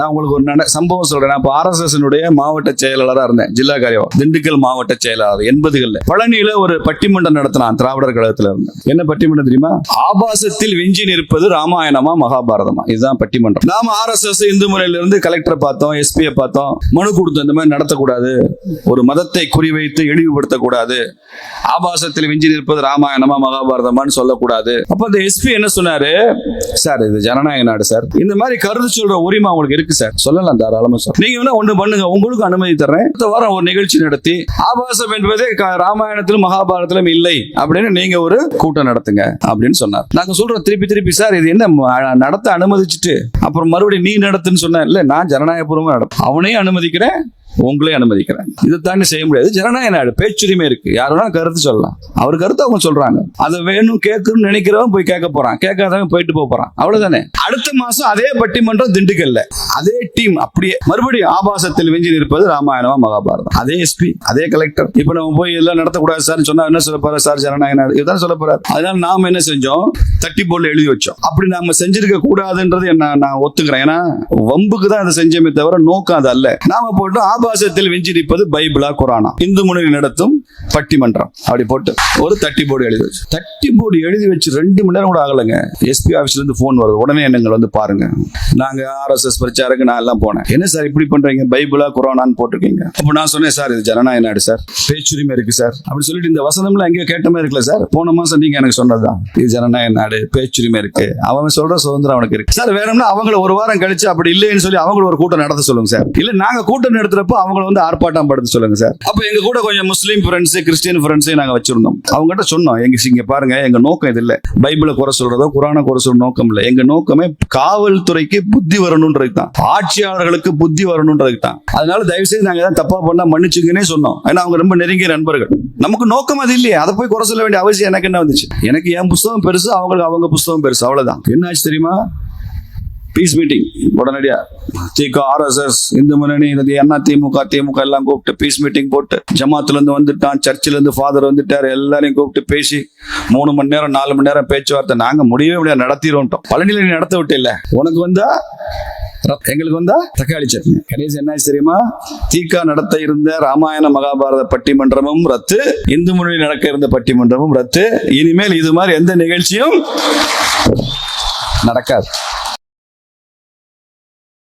நான் உங்களுக்கு ஒரு நட- சம்பவம் சொல்றேன். நான் இப்போ ஆர்எஸ்எஸ் மாவட்ட செயலாளராக இருந்தேன். ஜில்லா காரியம் திண்டுக்கல் மாவட்ட செயலாளர் எண்பதுகள்ல. பழனியில ஒரு பட்டிமன்றம் நடத்தினான் திராவிடர் கழகத்துல இருந்தேன் என்ன பட்டிமன்றம் தெரியுமா? ஆபாசத்தில் விஞ்சி நிற்பது ராமாயணமா மகாபாரதமா? இதுதான் பட்டிமன்றம். நாம ஆர்எஸ்எஸ் இந்து முறையில இருந்து கலெக்டரை பார்த்தோம் எஸ்பியை பார்த்தோம். மனு கொடுத்து இந்த மாதிரி நடத்தக்கூடாது. ஒரு மதத்தை குறிவைத்து இழிவுபடுத்தக்கூடாது. ஆபாசத்தில் விஞ்சி நிற்பது ராமாயணமா மகாபாரதமான்னு சொல்லக்கூடாது. அப்ப அந்த எஸ்பி என்ன சொன்னாரு? சார் இது ஜனநாயக நாடு சார். இந்த மாதிரி கருத்து சொல்ற உரிமை உங்களுக்கு இருக்கு. சார். சொல்லலாம் தாராளமா சார். நீங்க வேணா ஒண்ணு பண்ணுங்க. உங்களுக்கு அனுமதி தர்றேன். அடுத்த வாரம் ஒரு நிகழ்ச்சி நடத்தி ஆபாசம் என்பது க- ராமாயணத்திலும் மகாபாரதத்திலும் இல்லை அப்படின்னு நீங்க ஒரு கூட்டம் நடத்துங்க அப்படின்னு சொன்னார். நாங்க சொல்றோம் திருப்பி திருப்பி சார் இது என்ன நடத்த அனுமதிச்சுட்டு அப்புறம் மறுபடியும் நீ நடத்துன்னு சொன்ன இல்ல நான் ஜனநாயகபூர்வமா நடத்தும் அவனையும் அனுமதிக்கிறேன் உங்களையும் அனுமதிக்கிறேன். இதை தாண்டி செய்ய முடியாது. ஜனநாயக நாடு. பேச்சுரிமை இருக்கு. யார் கருத்து சொல்லலாம். அவர் கருத்து அவங்க சொல்றாங்க. அதை வேணும் கேட்கணும்னு நினைக்கிறவன் போய் கேட்க போறான். கேட்காதவன் போயிட்டு போக போறான். அவ்வளவுதானே? அடுத்த மாசம் அதே பட்டிமன்றம் திண்டுக்கல்ல. அதே டீம் அப்படியே மறுபடியும் ஆபாசத்தில் விஞ்சி நிற்பது ராமாயணமா மகாபாரதம். அதே எஸ்பி அதே கலெக்டர் இப்ப நம்ம போய் எல்லாம் நடத்தக்கூடாது சார் சொன்னா என்ன சொல்ல போறாரு சார் ஜனநாயக நாடு? இதுதான் சொல்ல போறாரு. அதனால நாம என்ன செஞ்சோம்? தட்டி போர்டில் எழுதி வச்சோம். அப்படி நாம செஞ்சிருக்க கூடாதுன்றது என்ன நான் ஒத்துக்கிறேன். ஏன்னா வம்புக்கு தான் அதை செஞ்சோமே தவிர நோக்கம் அது அல்ல. நாம போட்டு ஆபாசத்தில் வெஞ்சி நிற்பது பைபிளா குரானா? இந்து முன்னணி நடத்தும் பட்டிமன்றம். அப்படி போட்டு ஒரு தட்டி போர்டு எழுதி வச்சு. தட்டி போர்டு எழுதி வச்சு ரெண்டு மணி நேரம் கூட ஆகலைங்க. எஸ்பி ஆபீஸ்ல இருந்து போன் வருது. உடனே என்னங்களை வந்து பாருங்க. நாங்க ஆர்எஸ்எஸ் பிரச்சாரக்கு நான் எல்லாம் போனேன். என்ன சார் இப்படி பண்றீங்க? பைபிளா குரானான்னு போட்டிருக்கீங்க. அப்ப நான் சொன்னேன் சார் இது ஜனநாயக நாடு சார். பேச்சுரிமை இருக்கு சார். அப்படி சொல்லிட்டு இந்த வசனம்லாம் எங்கேயோ கேட்ட மாதிரி இருக்குல்ல சார். போன மாசம் நீங்க எனக்கு சொன்னதுதான். இது ஜனநாயக நாடு பேச்சுரிமை இருக்கு. அவன் சொல்ற சுதந்திரம் அவனுக்கு இருக்கு. சார் வேணும்னா அவங்கள ஒரு வாரம் கழிச்சு அப்படி இல்லைன்னு சொல்லி அவங்கள ஒரு கூட்டம் நடத்த சொல்லுங்க சார். இல்ல நாங்க கூட்டம் நடத்துறப்போ அவங்கள வந்து ஆர்ப்பாட்டம் படுத்த சொல்லுங்க சார். அப்ப எங்க கூட கொஞ்சம் முஸ்லீம் ஃப்ரெண்ட்ஸ் கிறிஸ்டியன் ஃப்ரெண்ட்ஸையும் நாங்க வச்சிருந்தோம். அவங்ககிட்ட சொன்னோம் எங்க இங்க பாருங்க எங்க நோக்கம் இது இல்ல. பைபிளை குறை சொல்றதோ குரானை குறை சொல்ற நோக்கம் இல்ல. எங்க நோக்கமே காவல்துறைக்கு புத்தி வரணும்ன்றது தான். ஆட்சியாளர்களுக்கு புத்தி வரணும்ன்றது தான். அதனால தயவு செய்து நாங்க ஏதாவது தப்பா பண்ணா மன்னிச்சுங்கன்னே சொன்னோம். ஏன்னா அவங்க ரொம்ப நெருங்கிய நண்பர்கள். நமக்கு நோக்கம் அது இல்லையே. அதை போய் குறை சொல்ல வேண்டிய அவசியம் எனக்கு என்ன வந்துச்சு? எனக்கு என் புஸ்தகம் பெருசு அவங்களுக்கு அவங்க புஸ்தகம் பெருசு. அவ்வளவுதான். என்ன ஆச்சு தெரியுமா? பீஸ் மீட்டிங் உடனடியா. திக ஆர்எஸ்எஸ் இந்து முன்னணி இது அண்ணா திமுக திமுக எல்லாம் கூப்பிட்டு பீஸ் மீட்டிங் போட்டு ஜமாத்துல இருந்து வந்துட்டான் சர்ச்சில் இருந்து ஃபாதர் வந்துட்டாரு எல்லாரையும் கூப்பிட்டு பேசி மூணு மணி நேரம் நாலு மணி நேரம் பேச்சுவார்த்தை. நாங்க முடியவே முடியாது நடத்திடுவோம் பழனியில நீ நடத்த விட்டு இல்ல. உனக்கு வந்தா எங்களுக்கு வந்தா தக்காளி சட்னி. கடைசி என்ன தெரியுமா? தீகா நடத்த இருந்த ராமாயண மகாபாரத பட்டிமன்றமும் ரத்து இந்து முன்னணி நடக்க இருந்த பட்டிமன்றமும் ரத்து. இனிமேல் இது மாதிரி எந்த நிகழ்ச்சியும் நடக்காது.